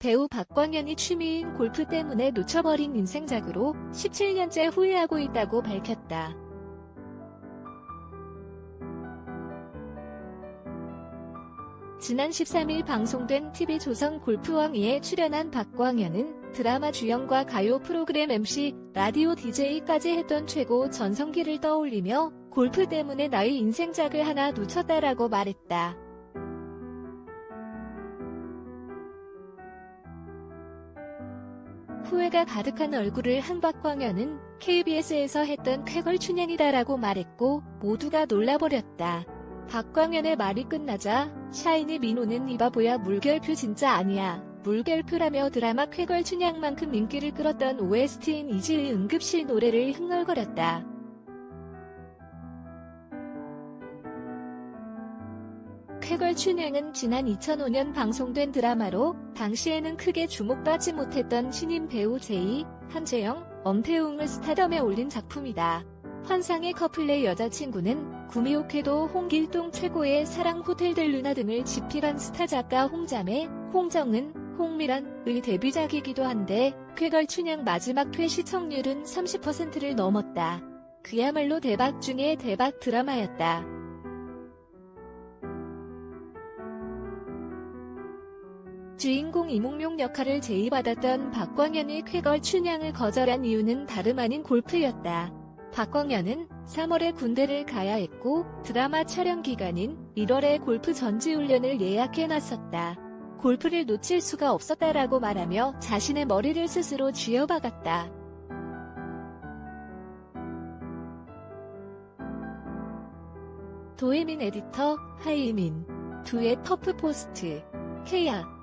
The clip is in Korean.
배우 박광현이 취미인 골프 때문에 놓쳐버린 인생작으로 17년째 후회하고 있다고 밝혔다. 지난 13일 방송된 TV조선 골프왕위에 출연한 박광현은 드라마 주연과 가요 프로그램 MC, 라디오 DJ까지 했던 최고 전성기를 떠올리며 골프 때문에 나의 인생작을 하나 놓쳤다라고 말했다. 후회가 가득한 얼굴을 한 박광현은 KBS에서 했던 쾌걸 춘향이다라고 말했고 모두가 놀라버렸다. 박광현의 말이 끝나자 샤이니 민호는 이바보야 물결표 진짜 아니야. 물결표라며 드라마 쾌걸 춘향만큼 인기를 끌었던 OST인 이지의 응급실 노래를 흥얼거렸다. 쾌걸 춘향은 지난 2005년 방송된 드라마로 당시에는 크게 주목받지 못했던 신인 배우 제이, 한재영, 엄태웅을 스타덤에 올린 작품이다. 환상의 커플의 여자친구는 구미호쾌도 홍길동 최고의 사랑 호텔들 루나 등을 집필한 스타 작가 홍자매, 홍정은, 홍미란의 데뷔작이기도 한데 쾌걸 춘향 마지막 회 시청률은 30%를 넘었다. 그야말로 대박 중의 대박 드라마였다. 주인공 이몽룡 역할을 제의받았던 박광현이 쾌걸 춘향을 거절한 이유는 다름 아닌 골프였다. 박광현은 3월에 군대를 가야 했고 드라마 촬영 기간인 1월에 골프 전지훈련을 예약해 놨었다. 골프를 놓칠 수가 없었다라고 말하며 자신의 머리를 스스로 쥐어박았다. 도혜민 에디터, 하이민. 두의 터프 포스트. 케야.